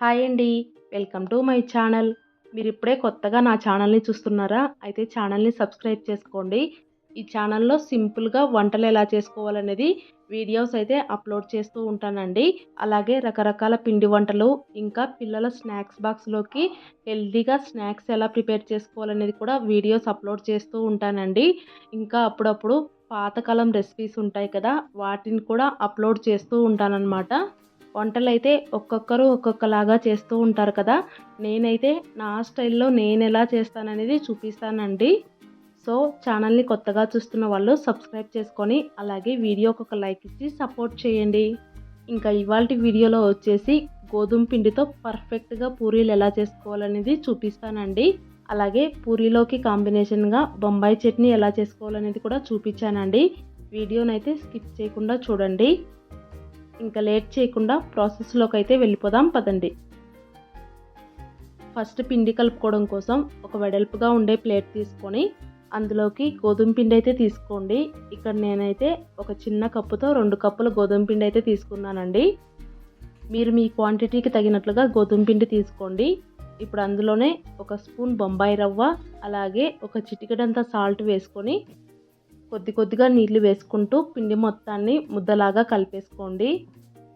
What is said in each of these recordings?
Hi అండి. Welcome to my channel. మీరు ఇప్పుడే కొత్తగా నా ఛానల్ని చూస్తున్నారా? అయితే ఛానల్ని సబ్స్క్రైబ్ చేసుకోండి. ఈ ఛానల్లో సింపుల్గా వంటలు ఎలా చేసుకోవాలనేది వీడియోస్ అయితే అప్లోడ్ చేస్తూ ఉంటానండి. అలాగే రకరకాల పిండి వంటలు ఇంకా పిల్లల స్నాక్స్ బాక్స్లోకి హెల్తీగా స్నాక్స్ ఎలా ప్రిపేర్ చేసుకోవాలనేది కూడా వీడియోస్ అప్లోడ్ చేస్తూ ఉంటానండి. ఇంకా అప్పుడప్పుడు పాతకాలం రెసిపీస్ ఉంటాయి కదా వాటిని కూడా అప్లోడ్ చేస్తూ ఉంటానన్నమాట. వంటలు అయితే ఒక్కొక్కరు ఒక్కొక్కలాగా చేస్తూ ఉంటారు కదా. నేనైతే నా స్టైల్లో నేను ఎలా చేస్తాననేది చూపిస్తానండి. సో ఛానల్ని కొత్తగా చూస్తున్న వాళ్ళు సబ్స్క్రైబ్ చేసుకొని అలాగే వీడియోకి ఒక లైక్ ఇచ్చి సపోర్ట్ చేయండి. ఇంకా ఇవాళ వీడియోలో వచ్చేసి గోధుమ పిండితో పర్ఫెక్ట్గా పూరీలు ఎలా చేసుకోవాలనేది చూపిస్తానండి. అలాగే పూరీలోకి కాంబినేషన్గా బొంబాయి చట్నీ ఎలా చేసుకోవాలనేది కూడా చూపించానండి. వీడియోనైతే స్కిప్ చేయకుండా చూడండి. ఇంకా లేట్ చేయకుండా ప్రాసెస్లోకి అయితే వెళ్ళిపోదాం పదండి. ఫస్ట్ పిండి కలుపుకోవడం కోసం ఒక వెడల్పుగా ఉండే ప్లేట్ తీసుకొని అందులోకి గోధుమ పిండి అయితే తీసుకోండి. ఇక్కడ నేనైతే ఒక చిన్న కప్పుతో రెండు కప్పుల గోధుమ పిండి అయితే తీసుకున్నానండి. మీరు మీ క్వాంటిటీకి తగినట్లుగా గోధుమ పిండి తీసుకోండి. ఇప్పుడు అందులోనే ఒక స్పూన్ బొంబాయి రవ్వ అలాగే ఒక చిటికెడంత సాల్ట్ వేసుకొని కొద్ది కొద్దిగా నీళ్ళు వేసుకుంటూ పిండి మొత్తాన్ని ముద్దలాగా కలిపేసుకోండి.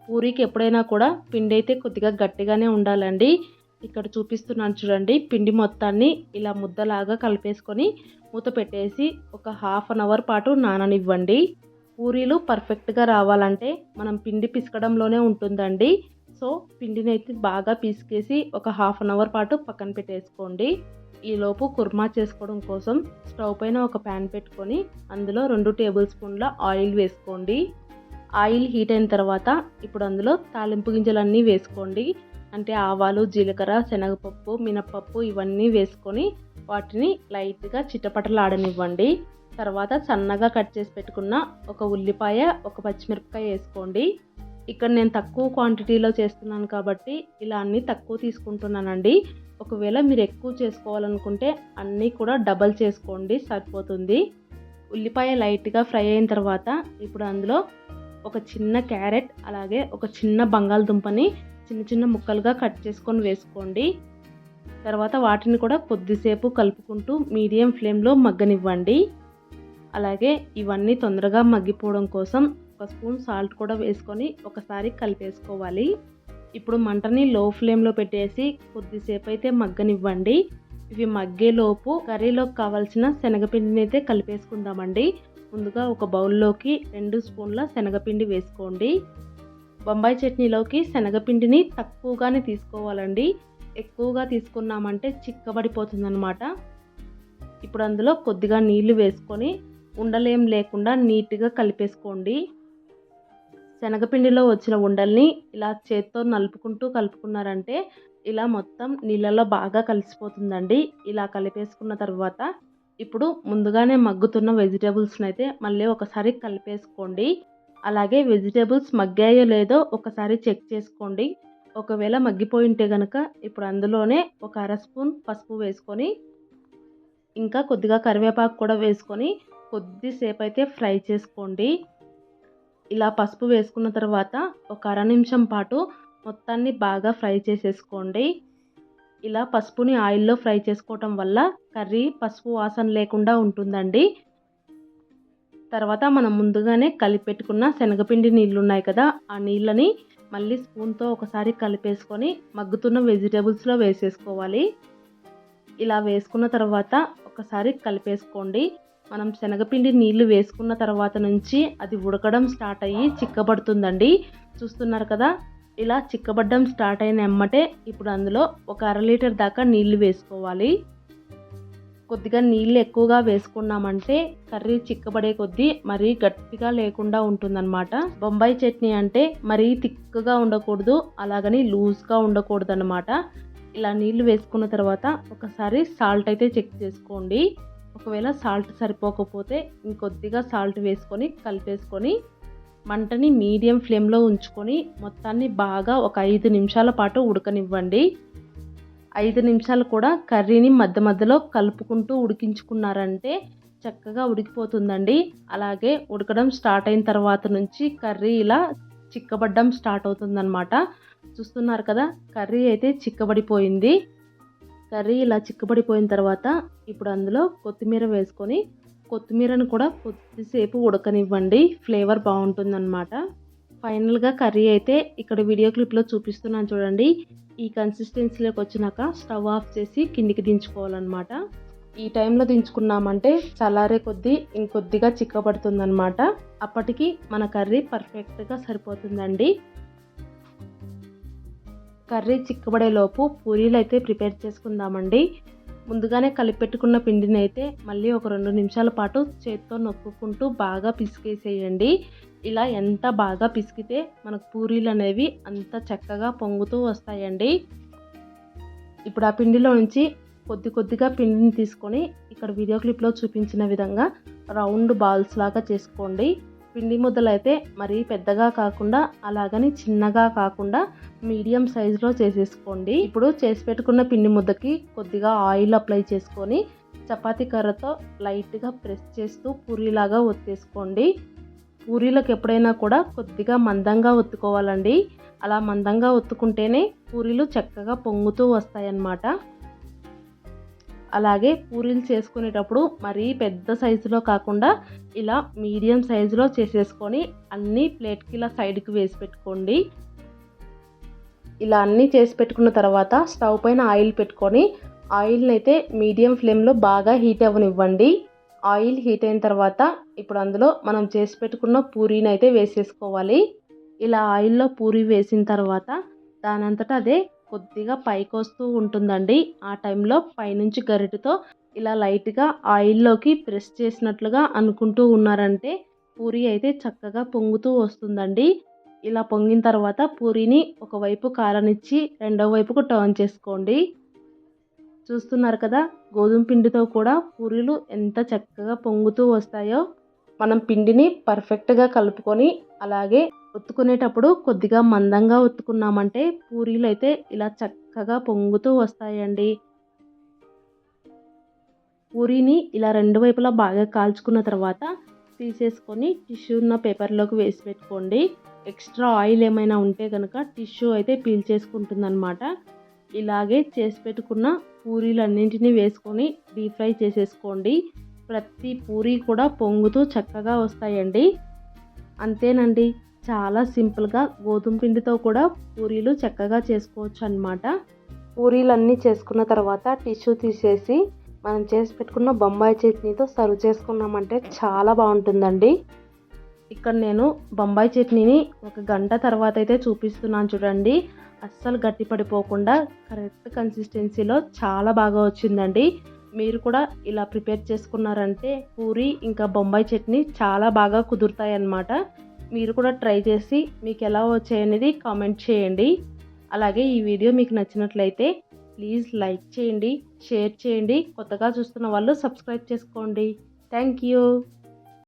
పూరీకి ఎప్పుడైనా కూడా పిండి అయితే కొద్దిగా గట్టిగానే ఉండాలండి. ఇక్కడ చూపిస్తున్నాను చూడండి పిండి మొత్తాన్ని ఇలా ముద్దలాగా కలిపేసుకొని మూత పెట్టేసి ఒక హాఫ్ అన్ అవర్ పాటు నాననివ్వండి. పూరీలు పర్ఫెక్ట్గా రావాలంటే మనం పిండి పిసకడంలోనే ఉంటుందండి. సో పిండిని అయితే బాగా పిసికేసి ఒక హాఫ్ అన్ అవర్ పాటు పక్కన పెట్టేసుకోండి. ఈలోపు కుర్మా చేసుకోవడం కోసం స్టవ్ పైన ఒక ప్యాన్ పెట్టుకొని అందులో రెండు టేబుల్ స్పూన్ల ఆయిల్ వేసుకోండి. ఆయిల్ హీట్ అయిన తర్వాత ఇప్పుడు అందులో తాలింపు గింజలన్నీ వేసుకోండి. అంటే ఆవాలు జీలకర్ర శనగపప్పు మినపప్పు ఇవన్నీ వేసుకొని వాటిని లైట్గా చిట్టపటలాడనివ్వండి తర్వాత సన్నగా కట్ చేసి పెట్టుకున్న ఒక ఉల్లిపాయ ఒక పచ్చిమిరపకాయ వేసుకోండి. ఇక్కడ నేను తక్కువ క్వాంటిటీలో చేస్తున్నాను కాబట్టి ఇలా అన్నీ తక్కువ తీసుకుంటున్నానండి. ఒకవేళ మీరు ఎక్కువ చేసుకోవాలనుకుంటే అన్నీ కూడా డబల్ చేసుకోండి సరిపోతుంది. ఉల్లిపాయ లైట్గా ఫ్రై అయిన తర్వాత ఇప్పుడు అందులో ఒక చిన్న క్యారెట్ అలాగే ఒక చిన్న బంగాళదుంపని చిన్న చిన్న ముక్కలుగా కట్ చేసుకొని వేసుకోండి. తర్వాత వాటిని కూడా కొద్దిసేపు కలుపుకుంటూ మీడియం ఫ్లేమ్లో మగ్గనివ్వండి. అలాగే ఇవన్నీ తొందరగా మగ్గిపోవడం కోసం ఒక స్పూన్ సాల్ట్ కూడా వేసుకొని ఒకసారి కలిపేసుకోవాలి. ఇప్పుడు మంటని లో ఫ్లేమ్లో పెట్టేసి కొద్దిసేపు అయితే మగ్గనివ్వండి. ఇవి మగ్గేలోపు కర్రీలోకి కావాల్సిన శనగపిండిని అయితే కలిపేసుకుందామండి. ముందుగా ఒక బౌల్లోకి రెండు స్పూన్ల శనగపిండి వేసుకోండి. బొంబాయి చట్నీలోకి శనగపిండిని తక్కువగానే తీసుకోవాలండి. ఎక్కువగా తీసుకున్నామంటే చిక్కబడిపోతుందనమాట ఇప్పుడు అందులో కొద్దిగా నీళ్ళు వేసుకొని ఉండలేం లేకుండా నీట్గా కలిపేసుకోండి. శనగపిండిలో వచ్చిన ఉండల్ని ఇలా చేత్తో నలుపుకుంటూ కలుపుకున్నారంటే ఇలా మొత్తం నీళ్ళలో బాగా కలిసిపోతుందండి. ఇలా కలిపేసుకున్న తర్వాత ఇప్పుడు ముందుగానే మగ్గుతున్న వెజిటేబుల్స్ని అయితే మళ్ళీ ఒకసారి కలిపేసుకోండి. అలాగే వెజిటేబుల్స్ మగ్గాయో లేదో ఒకసారి చెక్ చేసుకోండి. ఒకవేళ మగ్గిపోయి ఉంటే కనుక ఇప్పుడు అందులోనే ఒక అర స్పూన్ పసుపు వేసుకొని ఇంకా కొద్దిగా కరివేపాకు కూడా వేసుకొని కొద్దిసేపు అయితే ఫ్రై చేసుకోండి. ఇలా పసుపు వేసుకున్న తర్వాత ఒక అర నిమిషం పాటు మొత్తాన్ని బాగా ఫ్రై చేసేసుకోండి. ఇలా పసుపుని ఆయిల్లో ఫ్రై చేసుకోవటం వల్ల కర్రీ పసుపు వాసన లేకుండా ఉంటుందండి. తర్వాత మనం ముందుగానే కలిపెట్టుకున్న శనగపిండి నీళ్ళు ఉన్నాయి కదా ఆ నీళ్ళని మళ్ళీ స్పూన్తో ఒకసారి కలిపేసుకొని మగ్గుతున్న వెజిటేబుల్స్లో వేసేసుకోవాలి. ఇలా వేసుకున్న తర్వాత ఒకసారి కలిపేసుకోండి. మనం శనగపిండి నీళ్ళు వేసుకున్న తర్వాత నుంచి అది ఉడకడం స్టార్ట్ అయ్యి చిక్కబడుతుందండి. చూస్తున్నారు కదా? ఇలా చిక్కబడ్డం స్టార్ట్ అయిన ఎమ్మటే ఇప్పుడు అందులో ఒక అర లీటర్ దాకా నీళ్ళు వేసుకోవాలి. కొద్దిగా నీళ్ళు ఎక్కువగా వేసుకున్నామంటే కర్రీ చిక్కబడే కొద్దీ మరీ గట్టిగా లేకుండా ఉంటుందన్నమాట. బొంబాయి చట్నీ అంటే మరీ థిక్గా ఉండకూడదు అలాగని లూజ్గా ఉండకూడదు అనమాట ఇలా నీళ్ళు వేసుకున్న తర్వాత ఒకసారి సాల్ట్ అయితే చెక్ చేసుకోండి. ఒకవేళ సాల్ట్ సరిపోకపోతే ఇంకొద్దిగా సాల్ట్ వేసుకొని కలిపేసుకొని మంటని మీడియం ఫ్లేమ్లో ఉంచుకొని మొత్తాన్ని బాగా ఒక ఐదు నిమిషాల పాటు ఉడకనివ్వండి. ఐదు నిమిషాలు కూడా కర్రీని మధ్య మధ్యలో కలుపుకుంటూ ఉడికించుకున్నారంటే చక్కగా ఉడికిపోతుందండి. అలాగే ఉడకడం స్టార్ట్ అయిన తర్వాత నుంచి కర్రీ ఇలా చిక్కబడ్డం స్టార్ట్ అవుతుందన్నమాట. చూస్తున్నారు కదా కర్రీ అయితే చిక్కబడిపోయింది. కర్రీ ఇలా చిక్కబడిపోయిన తర్వాత ఇప్పుడు అందులో కొత్తిమీర వేసుకొని కొత్తిమీరను కూడా కొద్దిసేపు ఉడకనివ్వండి. ఫ్లేవర్ బాగుంటుందన్నమాట. ఫైనల్గా కర్రీ అయితే ఇక్కడ వీడియో క్లిప్లో చూపిస్తున్నాను చూడండి. ఈ కన్సిస్టెన్సీలోకి వచ్చినాక స్టవ్ ఆఫ్ చేసి కిందికి దించుకోవాలన్నమాట. ఈ టైంలో దించుకున్నామంటే చల్లారే కొద్దీ ఇంకొద్దిగా చిక్కబడుతుందన్నమాట. అప్పటికి మన కర్రీ పర్ఫెక్ట్గా సరిపోతుందండి. కర్రీ చిక్కబడేలోపు పూరీలు అయితే ప్రిపేర్ చేసుకుందామండి. ముందుగానే కలిపెట్టుకున్న పిండిని అయితే మళ్ళీ ఒక రెండు నిమిషాల పాటు చేత్తో నొక్కుకుంటూ బాగా పిసికేసేయండి. ఇలా ఎంత బాగా పిసికితే మనకు పూరీలు అనేవి అంత చక్కగా పొంగుతూ వస్తాయండి. ఇప్పుడు ఆ పిండిలో నుంచి కొద్ది కొద్దిగా పిండిని తీసుకొని ఇక్కడ వీడియో క్లిప్లో చూపించిన విధంగా రౌండ్ బాల్స్ లాగా చేసుకోండి. పిండి ముద్దలు అయితే మరీ పెద్దగా కాకుండా అలాగని చిన్నగా కాకుండా మీడియం సైజులో చేసేసుకోండి. ఇప్పుడు చేసి పెట్టుకున్న పిండి ముద్దకి కొద్దిగా ఆయిల్ అప్లై చేసుకొని చపాతీ కర్రతో లైట్గా ప్రెస్ చేస్తూ పూరీలాగా ఒత్తేసుకోండి. పూరీలకు ఎప్పుడైనా కూడా కొద్దిగా మందంగా ఒత్తుకోవాలండి. అలా మందంగా ఒత్తుకుంటేనే పూరీలు చక్కగా పొంగుతూ వస్తాయన్నమాట. అలాగే పూరీలు చేసుకునేటప్పుడు మరీ పెద్ద సైజులో కాకుండా ఇలా మీడియం సైజులో చేసేసుకొని అన్నీ ప్లేట్కి ఇలా సైడ్కి వేసి పెట్టుకోండి. ఇలా అన్నీ చేసి పెట్టుకున్న తర్వాత స్టవ్ పైన ఆయిల్ పెట్టుకొని ఆయిల్ని అయితే మీడియం ఫ్లేమ్లో బాగా హీట్ అవ్వనివ్వండి. ఆయిల్ హీట్ అయిన తర్వాత ఇప్పుడు అందులో మనం చేసి పెట్టుకున్న పూరీని అయితే వేసేసుకోవాలి. ఇలా ఆయిల్లో పూరి వేసిన తర్వాత దానంతటా అదే కొద్దిగా పైకి వస్తూ ఉంటుందండి. ఆ టైంలో పైనుంచి గరిటతో ఇలా లైట్గా ఆయిల్లోకి ప్రెస్ చేసినట్లుగా అనుకుంటూ ఉన్నారంటే పూరి అయితే చక్కగా పొంగుతూ వస్తుందండి. ఇలా పొంగిన తర్వాత పూరీని ఒకవైపు కారనిచ్చి రెండో వైపుకు టర్న్ చేసుకోండి. చూస్తున్నారు కదా గోధుమ పిండితో కూడా పూరీలు ఎంత చక్కగా పొంగుతూ వస్తాయో. మనం పిండిని పర్ఫెక్ట్గా కలుపుకొని అలాగే ఒత్తుకునేటప్పుడు కొద్దిగా మందంగా ఒత్తుకున్నామంటే పూరీలు అయితే ఇలా చక్కగా పొంగుతూ వస్తాయండి. పూరీని ఇలా రెండు వైపులా బాగా కాల్చుకున్న తర్వాత తీసేసుకొని టిష్యూ ఉన్న పేపర్లోకి వేసి పెట్టుకోండి. ఎక్స్ట్రా ఆయిల్ ఏమైనా ఉంటే కనుక టిష్యూ అయితే పీల్ చేసుకుంటుంది ఇలాగే చేసి పెట్టుకున్న పూరీలన్నింటినీ వేసుకొని డీప్ ఫ్రై చేసేసుకోండి. ప్రతి పూరీ కూడా పొంగుతూ చక్కగా వస్తాయండి. అంతేనండి. చాలా సింపుల్గా గోధుమ పిండితో కూడా పూరీలు చక్కగా చేసుకోవచ్చు అనమాట పూరీలన్నీ చేసుకున్న తర్వాత టిష్యూ తీసేసి మనం చేసి పెట్టుకున్న బొంబాయి చట్నీతో సర్వ్ చేసుకున్నామంటే చాలా బాగుంటుందండి. ఇక్కడ నేను బొంబాయి చట్నీని ఒక గంట తర్వాత అయితే చూపిస్తున్నాను చూడండి. అస్సలు గట్టి పడిపోకుండా కరెక్ట్ కన్సిస్టెన్సీలో చాలా బాగా వచ్చిందండి. మీరు కూడా ఇలా ప్రిపేర్ చేసుకున్నారంటే పూరి ఇంకా బొంబాయి చట్నీ చాలా బాగా కుదురుతాయి అన్నమాట మీరు కూడా ట్రై చేసి మీకు ఎలా వచ్చాయనేది కామెంట్ చేయండి. అలాగే ఈ వీడియో మీకు నచ్చినట్లయితే ప్లీజ్ లైక్ చేయండి షేర్ చేయండి. కొత్తగా చూస్తున్న వాళ్ళు సబ్స్క్రైబ్ చేసుకోండి. Thank you.